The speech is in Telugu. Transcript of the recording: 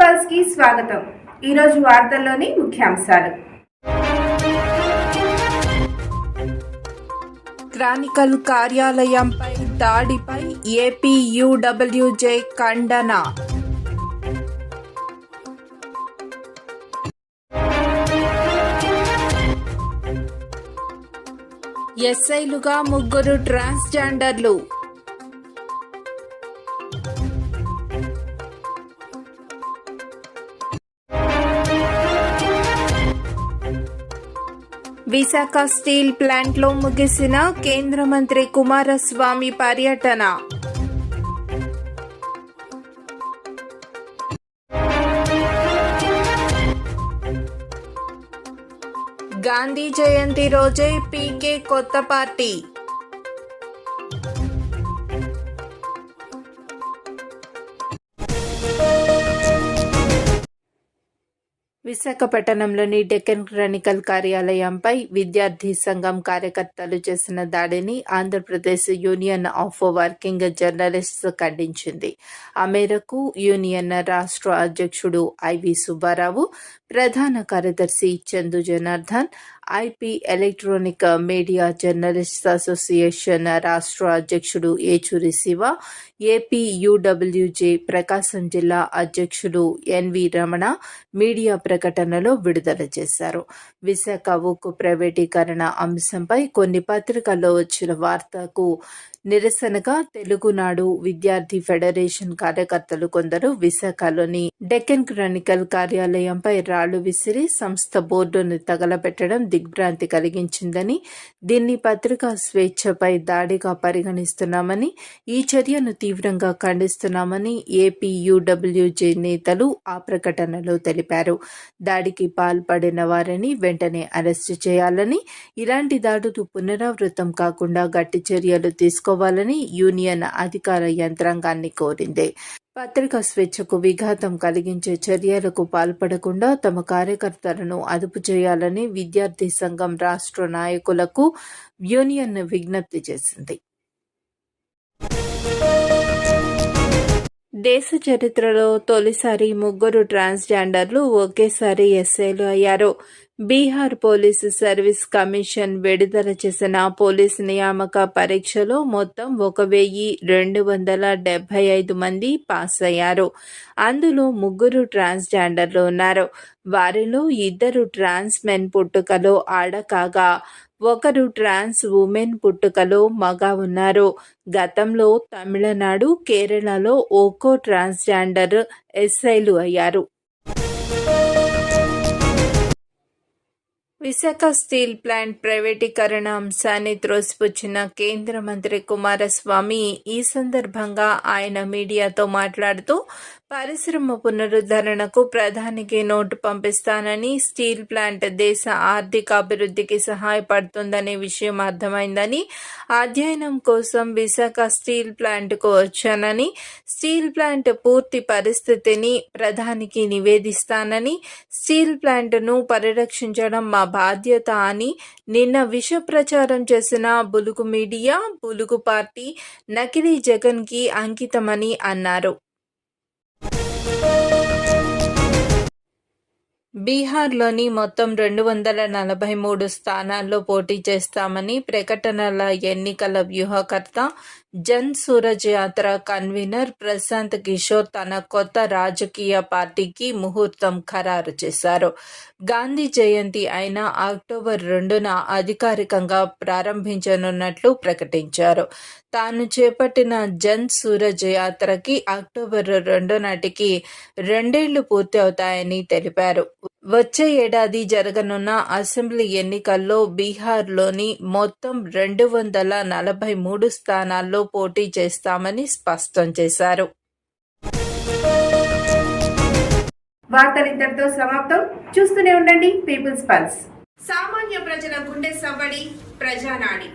పల్స్కి స్వాగతం. ఈరోజు వార్తల్లోని ముఖ్యాంశాలు. క్రానికల్ కార్యాలయంపై దాడిపై ఏపీ యూడబ్ల్యూజే ఖండన. ఎస్ఐలుగా ముగ్గురు ట్రాన్స్జెండర్లు. విశాఖ స్టీల్ ప్లాంట్లో ముగిసిన కేంద్ర మంత్రి కుమారస్వామి పర్యటన. గాంధీ జయంతి రోజే పీకే కొత్త పార్టీ. విశాఖపట్నంలోని డెక్కన్ క్రానికల్ కార్యాలయంపై విద్యార్థి సంఘం కార్యకర్తలు చేసిన దాడిని Andhra Pradesh union of working journalists ఖండించింది. ఆ మేరకు యూనియన్ రాష్ట్ర అధ్యక్షుడు ఐవి సుబ్బారావు ప్రధాన కార్యదర్శి Chandu Janardhan IP electronic media journalist association రాష్ట్ర అధ్యక్షుడు ఏచూరి శివ ఏపీ యూడబ్ల్యూజే ప్రకాశం జిల్లా అధ్యక్షుడు ఎన్వి రమణ మీడియా ప్రకటనలో విడుదల చేశారు. విశాఖ ఉక్కు ప్రైవేటీకరణ అంశంపై కొన్ని పత్రికల్లో వచ్చిన వార్తకు నిరసనగా తెలుగునాడు విద్యార్థి ఫెడరేషన్ కార్యకర్తలు కొందరు విశాఖలోని డెక్కన్ క్రానికల్ కార్యాలయంపై రాళ్ళు విసిరి సంస్థ బోర్డును తగలబెట్టడం దిగ్భ్రాంతి కలిగించిందని దీన్ని పత్రికా స్వేచ్ఛపై దాడిగా పరిగణిస్తున్నామని ఈ చర్యను తీవ్రంగా ఖండిస్తున్నామని ఏపీయూడబ్ల్యూజే నేతలు ఆ ప్రకటనలో తెలిపారు. దాడికి పాల్పడిన వారిని వెంటనే అరెస్టు చేయాలని ఇలాంటి దాడులు పునరావృతం కాకుండా గట్టి చర్యలు తీసుకోవాలని యూనియన్ అధికార యంత్రాంగాన్ని కోరింది. పత్రికా స్వేచ్ఛకు విఘాతం కలిగించే చర్యలకు పాల్పడకుండా తమ కార్యకర్తలను అదుపు చేయాలని విద్యార్థి సంఘం రాష్ట్ర నాయకులకు యూనియన్ విజ్ఞప్తి చేసింది. దేశ చరిత్రలో తొలిసారి ముగ్గురు ట్రాన్స్జెండర్లు ఒకేసారి ఎస్ఐలు అయ్యారు. బీహార్ పోలీసు సర్వీస్ కమిషన్ విడుదల చేసిన పోలీసు నియామక పరీక్షలో మొత్తం ఒక వెయ్యి రెండు వందల డెబ్బై ఐదు మంది పాస్ అయ్యారు. అందులో ముగ్గురు ట్రాన్స్జెండర్లు ఉన్నారు. వారిలో ఇద్దరు ట్రాన్స్ మెన్ పుట్టుకలో ఆడ కాగా ఒకరు ట్రాన్స్ ఉమెన్ పుట్టుకలో మగ ఉన్నారు. గతంలో తమిళనాడు కేరళలో ఒక్కో ట్రాన్స్జెండర్ ఎస్ఐలు అయ్యారు. విశాఖ స్టీల్ ప్లాంట్ ప్రైవేటీకరణ అంశాన్ని త్రోసిపుచ్చిన కేంద్ర మంత్రి కుమారస్వామి ఈ సందర్భంగా ఆయన మీడియాతో మాట్లాడుతూ పరిశ్రమ పునరుద్ధరణకు ప్రధానికి నోటు పంపిస్తానని స్టీల్ ప్లాంట్ దేశ ఆర్థిక అభివృద్ధికి సహాయపడుతుందనే విషయం అర్థమైందని అధ్యయనం కోసం విశాఖ స్టీల్ ప్లాంట్కు వచ్చానని స్టీల్ ప్లాంట్ పూర్తి పరిస్థితిని ప్రధానికి నివేదిస్తానని స్టీల్ ప్లాంట్ను పరిరక్షించడం మా బాధ్యత అని నిన్న విష ప్రచారం చేసిన బులుగు మీడియా బులుగు పార్టీ నకిలీ జగన్కి అంకితమని అన్నారు. బీహార్లోని మొత్తం రెండు వందల నలభై మూడు స్థానాల్లో పోటీ చేస్తామని ప్రకటనల ఎన్నికల వ్యూహకర్త జన్ సూరజ్ యాత్ర కన్వీనర్ ప్రశాంత్ కిషోర్ తన కొత్త రాజకీయ పార్టీకి ముహూర్తం ఖరారు చేశారు. గాంధీ జయంతి అయిన అక్టోబర్ రెండున అధికారికంగా ప్రారంభించనున్నట్లు ప్రకటించారు. తాను చేపట్టిన జన్ సూరజ్ యాత్రకి అక్టోబర్ రెండు నాటికి రెండేళ్ళు పూర్తి అవుతాయని తెలిపారు. వచ్చే ఏడాది జరగనున్న అసెంబ్లీ ఎన్నికల్లో బీహార్లోని మొత్తం రెండు వందల నలభై మూడు స్థానాల్లో పోటీ చేస్తామని స్పష్టం చేశారు. వార్తలు ఇంతటితో సమాప్తం. చూస్తూనే ఉండండి పీపుల్స్ పల్స్. సామాన్య ప్రజల గుండె సవ్వడి ప్రజానాడి.